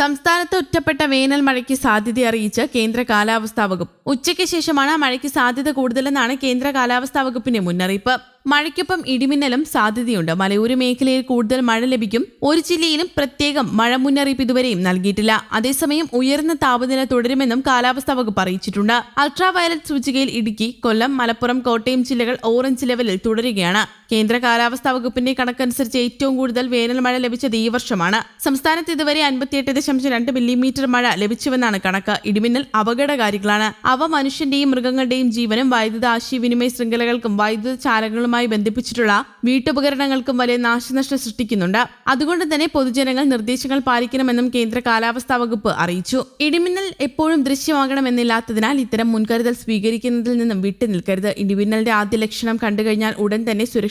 സംസ്ഥാനത്ത് ഒറ്റപ്പെട്ട വേനൽ മഴയ്ക്ക് സാധ്യത അറിയിച്ച് കേന്ദ്ര കാലാവസ്ഥാ വകുപ്പ്. ഉച്ചയ്ക്ക് ശേഷമാണ് മഴയ്ക്ക് സാധ്യത കൂടുതലെന്നാണ് കേന്ദ്ര കാലാവസ്ഥാ വകുപ്പിന്റെ മുന്നറിയിപ്പ്. മഴയ്ക്കൊപ്പം ഇടിമിന്നലും സാധ്യതയുണ്ട്. മലയോര മേഖലയിൽ കൂടുതൽ മഴ ലഭിക്കും. ഒരു ജില്ലയിലും പ്രത്യേകം മഴ മുന്നറിയിപ്പ് ഇതുവരെയും നൽകിയിട്ടില്ല. അതേസമയം ഉയർന്ന താപനില തുടരുമെന്നും കാലാവസ്ഥാ വകുപ്പ് അറിയിച്ചിട്ടുണ്ട്. അൾട്രാ വയലറ്റ് സൂചികയിൽ ഇടുക്കി കൊല്ലം മലപ്പുറം കോട്ടയം ജില്ലകൾ ഓറഞ്ച് ലെവലിൽ തുടരുകയാണ്. കേന്ദ്ര കാലാവസ്ഥാ വകുപ്പിന്റെ കണക്കനുസരിച്ച് ഏറ്റവും കൂടുതൽ വേനൽ മഴ ലഭിച്ചത് ഈ വർഷമാണ്. സംസ്ഥാനത്ത് ഇതുവരെ അൻപത്തിയെട്ട് ദശാംശം രണ്ട് മില്ലിമീറ്റർ മഴ ലഭിച്ചുവെന്നാണ് കണക്ക്. ഇടിമിന്നൽ അപകടകാരികളാണ്. അവ മനുഷ്യന്റെയും മൃഗങ്ങളുടെയും ജീവനും വൈദ്യുത ആശയവിനിമയ ശൃംഖലകൾക്കും വൈദ്യുത ചാലകങ്ങളുമായി ബന്ധിപ്പിച്ചിട്ടുള്ള വീട്ടുപകരണങ്ങൾക്കും വലിയ നാശനഷ്ടം സൃഷ്ടിക്കുന്നുണ്ട്. അതുകൊണ്ട് തന്നെ പൊതുജനങ്ങൾ നിർദ്ദേശങ്ങൾ പാലിക്കണമെന്നും കേന്ദ്ര കാലാവസ്ഥാ വകുപ്പ് അറിയിച്ചു. ഇടിമിന്നൽ എപ്പോഴും ദൃശ്യമാകണമെന്നില്ലാത്തതിനാൽ ഇത്തരം മുൻകരുതൽ സ്വീകരിക്കുന്നതിൽ നിന്നും വിട്ടുനിൽക്കരുത്. ഇടിമിന്നലിന്റെ ആദ്യ ലക്ഷണം കണ്ടുകഴിഞ്ഞാൽ ഉടൻ തന്നെ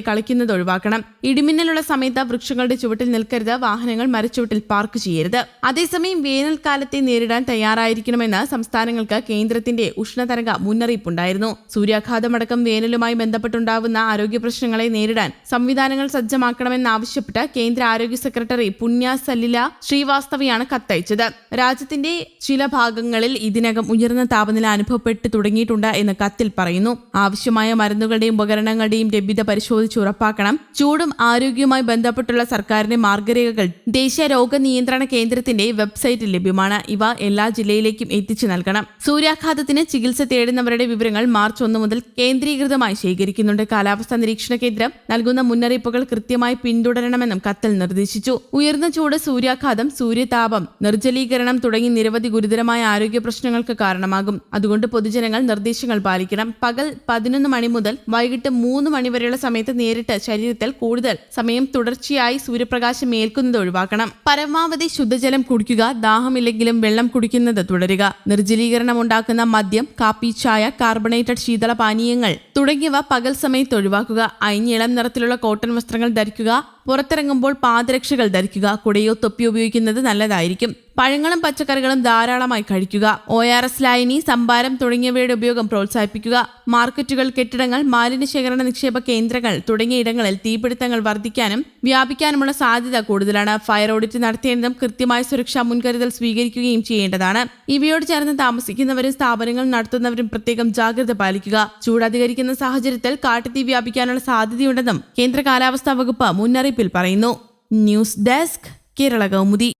കളിക്കുന്നത് ഒഴിവാക്കണം. ഇടിമിന്നലുള്ള സമയത്ത് വൃക്ഷങ്ങളുടെ ചുവട്ടിൽ നിൽക്കരുത്. വാഹനങ്ങൾ മരച്ചുവട്ടിൽ പാർക്ക് ചെയ്യരുത്. അതേസമയം വേനൽക്കാലത്തെ നേരിടാൻ തയ്യാറായിരിക്കണമെന്ന് സംസ്ഥാനങ്ങൾക്ക് കേന്ദ്രത്തിന്റെ ഉഷ്ണതരംഗ മുന്നറിയിപ്പുണ്ടായിരുന്നു. സൂര്യാഘാതമടക്കം വേനലുമായി ബന്ധപ്പെട്ടുണ്ടാവുന്ന ആരോഗ്യ പ്രശ്നങ്ങളെ നേരിടാൻ സംവിധാനങ്ങൾ സജ്ജമാക്കണമെന്നാവശ്യപ്പെട്ട് കേന്ദ്ര ആരോഗ്യ സെക്രട്ടറി പുണ്യ സലില ശ്രീവാസ്തവയാണ് കത്തയച്ചത്. രാജ്യത്തിന്റെ ചില ഭാഗങ്ങളിൽ ഇതിനകം ഉയർന്ന താപനില അനുഭവപ്പെട്ടു തുടങ്ങിയിട്ടുണ്ട് എന്ന് കത്തിൽ പറയുന്നു. ആവശ്യമായ മരുന്നുകളുടെയും ഉപകരണങ്ങളുടെയും ലഭ്യത പരിശോധിച്ച് ഉറപ്പാക്കണം. ചൂടും ആരോഗ്യവുമായി ബന്ധപ്പെട്ടുള്ള സർക്കാരിന്റെ മാർഗരേഖകൾ ദേശീയ രോഗ നിയന്ത്രണ കേന്ദ്രത്തിന്റെ വെബ്സൈറ്റിൽ ലഭ്യമാണ്. ഇവ എല്ലാ ജില്ലയിലേക്കും എത്തിച്ചു നൽകണം. സൂര്യാഘാതത്തിന് ചികിത്സ തേടുന്നവരുടെ വിവരങ്ങൾ മാർച്ച് ഒന്ന് മുതൽ കേന്ദ്രീകൃതമായി ശേഖരിക്കുന്നുണ്ട്. കാലാവസ്ഥാ നിരീക്ഷണ കേന്ദ്രം നൽകുന്ന മുന്നറിയിപ്പുകൾ കൃത്യമായി പിന്തുടരണമെന്നും കത്തിൽ നിർദ്ദേശിച്ചു. ഉയർന്ന ചൂട് സൂര്യാഘാതം സൂര്യതാപം നിർജലീകരണം തുടങ്ങി നിരവധി ഗുരുതരമായ ആരോഗ്യ പ്രശ്നങ്ങൾക്ക് കാരണമാകും. അതുകൊണ്ട് പൊതുജനങ്ങൾ നിർദ്ദേശങ്ങൾ പാലിക്കണം. പകൽ പതിനൊന്ന് മണി മുതൽ വൈകിട്ട് മൂന്ന് മണിവരെയുള്ള സമയത്ത് നേരിട്ട് ശരീരത്തിൽ കൂടുതൽ സമയം തുടർച്ചയായി സൂര്യപ്രകാശം ഏൽക്കുന്നത് ഒഴിവാക്കണം. പരമാവധി ശുദ്ധജലം കുടിക്കുക ദാഹമില്ലെങ്കിലും വെള്ളം കുടിക്കുന്നത് തുടരുക. നിർജലീകരണം ഉണ്ടാക്കുന്ന മദ്യം കാപ്പി ചായ കാർബണേറ്റഡ് ശീതള പാനീയങ്ങൾ തുടങ്ങിയവ പകൽ സമയത്ത് ഒഴിവാക്കുക. അയിഞ്ഞിളം നിറത്തിലുള്ള കോട്ടൺ വസ്ത്രങ്ങൾ ധരിക്കുക. പുറത്തിറങ്ങുമ്പോൾ പാദരക്ഷകൾ ധരിക്കുക. കുടയോ തൊപ്പിയോ ഉപയോഗിക്കുന്നത് നല്ലതായിരിക്കും. പഴങ്ങളും പച്ചക്കറികളും ധാരാളമായി കഴിക്കുക. ഒ ആർ എസ് ലായനി സംഭാരം തുടങ്ങിയവയുടെ ഉപയോഗം പ്രോത്സാഹിപ്പിക്കുക. മാർക്കറ്റുകൾ കെട്ടിടങ്ങൾ മാലിന്യ ശേഖരണ നിക്ഷേപ കേന്ദ്രങ്ങൾ തുടങ്ങിയ ഇടങ്ങളിൽ തീപിടുത്തങ്ങൾ വർദ്ധിക്കാനും വ്യാപിക്കാനുമുള്ള സാധ്യത കൂടുതലാണ്. ഫയർ ഓഡിറ്റ് നടത്തേണ്ടതും കൃത്യമായ സുരക്ഷാ മുൻകരുതൽ സ്വീകരിക്കുകയും ചെയ്യേണ്ടതാണ്. ഇവയോട് ചേർന്ന് താമസിക്കുന്നവരും സ്ഥാപനങ്ങൾ നടത്തുന്നവരും പ്രത്യേകം ജാഗ്രത പാലിക്കുക. ചൂട് അധികരിക്കുന്ന സാഹചര്യത്തിൽ കാട്ടുതീ വ്യാപിക്കാനുള്ള സാധ്യതയുണ്ടെന്നും കേന്ദ്ര കാലാവസ്ഥാ വകുപ്പ് മുന്നറിയിപ്പിൽ പറയുന്നു. News desk Kerala Kaumudi.